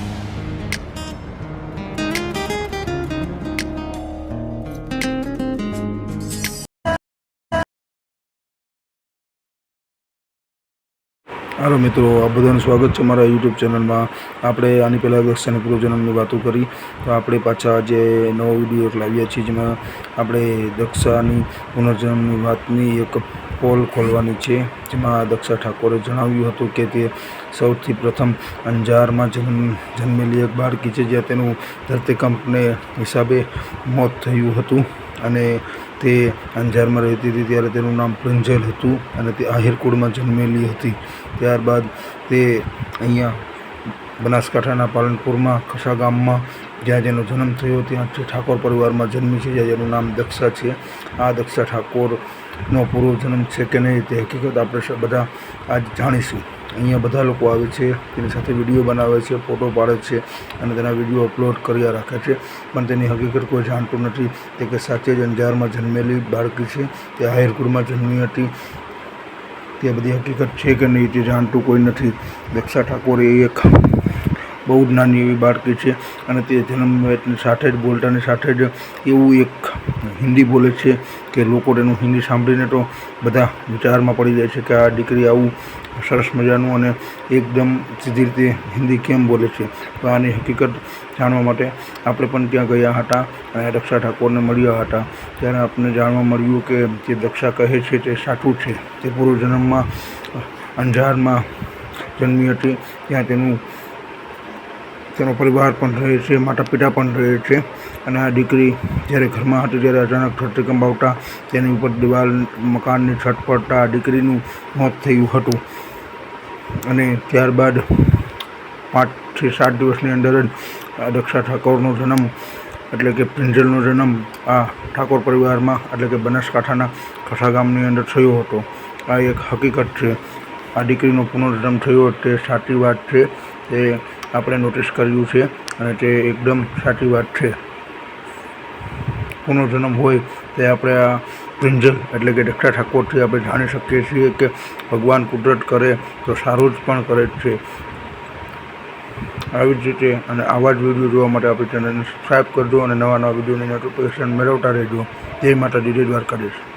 Bye. હાલો મિત્રો આ બધાનું સ્વાગત છે મારા યુટ્યુબ ચેનલમાં. આપણે આની પહેલાં દક્ષાની પૂર્વજન્મની વાતો કરી. તો આપણે પાછા જે નવો વીડિયો એક લાવ્યા છીએ, જેમાં આપણે દક્ષાની પુનર્જન્મની વાતની એક પોલ ખોલવાની છે. જેમાં દક્ષા ઠાકોરે જણાવ્યું હતું કે તે સૌથી પ્રથમ અંજારમાં જન્મ, જન્મેલી એક બાળકી છે, જ્યાં તેનું ધરતીકંપને હિસાબે મોત થયું હતું. અને તે અંજારમાં રહેતી હતી ત્યારે તેનું નામ પ્રંજલ હતું અને તે આહિરકુળમાં જન્મેલી હતી. ત્યારબાદ તે અહીંયા બનાસકાંઠાના પાલનપુરમાં ખસા ગામમાં જ્યાં જેનો જન્મ થયો ત્યાંથી ઠાકોર પરિવારમાં જન્મી છે, જ્યાં જેનું નામ દક્ષા છે. આ દક્ષા ઠાકોરનો પૂર્વ જન્મ છે કે નહીં તે હકીકત આપણે બધા આજ જાણીશું. અહીંયા બધા લોકો આવે છે, તેની સાથે વીડિયો બનાવે છે, ફોટો પાડે છે અને તેના વીડિયો અપલોડ કર્યા રાખે છે. પણ તેની હકીકત કોઈ જાણતું નથી તે કે સાચે જ અંજારમાં જન્મેલી બાળકી છે, તે આહિરકુળમાં જન્મી હતી. તે બધી હકીકત છે કે નહીં તે જાણતું કોઈ નથી. દક્ષા ઠાકોરે એક બહુ જ નાની એવી બાળકી છે અને તે જન્મની સાથે જ બોલતાની સાથે જ એવું એક હિન્દી બોલે છે કે લોકો તેનું હિન્દી સાંભળીને તો બધા વિચારમાં પડી જાય છે કે આ દીકરી આવું સરસ મજાનું અને એકદમ સીધી રીતે હિન્દી કેમ બોલે છે. તો આની હકીકત જાણવા માટે આપણે પણ ત્યાં ગયા હતા અને દક્ષા ઠાકોરને મળ્યા હતા. ત્યારે આપણને જાણવા મળ્યું કે જે દક્ષા કહે છે તે સાચું છે. તે પૂર્વજન્મમાં અંજારમાં જન્મી હતી. ત્યાં તેનું તેનો પરિવાર પણ રહે છે, માતા પિતા પણ રહે છે. અને આ દીકરી જ્યારે ઘરમાં હતી ત્યારે અચાનક ધરતીકંપ આવતા તેની ઉપર દિવાલ, મકાનની છત પડતા આ દીકરીનું મોત થયું હતું. અને ત્યારબાદ પાંચથી સાત દિવસની અંદર જ આ દક્ષા ઠાકોરનો જન્મ, એટલે કે પિંજલનો જન્મ, આ ઠાકોર પરિવારમાં, એટલે કે બનાસકાંઠાના ખસા ગામની અંદર થયો હતો. આ એક હકીકત છે. આ દીકરીનો પુનર્જન્મ થયો તે સાચી વાત છે. તે આપણે નોટિસ કર્યું છે અને તે એકદમ સાચી વાત છે. પુનર્જન્મ હોય તે આપણે આ પ્રિંજલ એટલે કે દક્ષા ઠાકોરથી આપણે જાણી શકીએ છીએ કે ભગવાન કુદરત કરે તો સારું જ પણ કરે છે. આવી જ રીતે અને આવા જ વીડિયો જોવા માટે આપણી ચેનલને સબસ્ક્રાઈબ કરજો અને નવા નવા વિડીયોની નોટિફિકેશન મેળવતા રહેજો. જય માતાજી, જય દ્વારકાધીશ.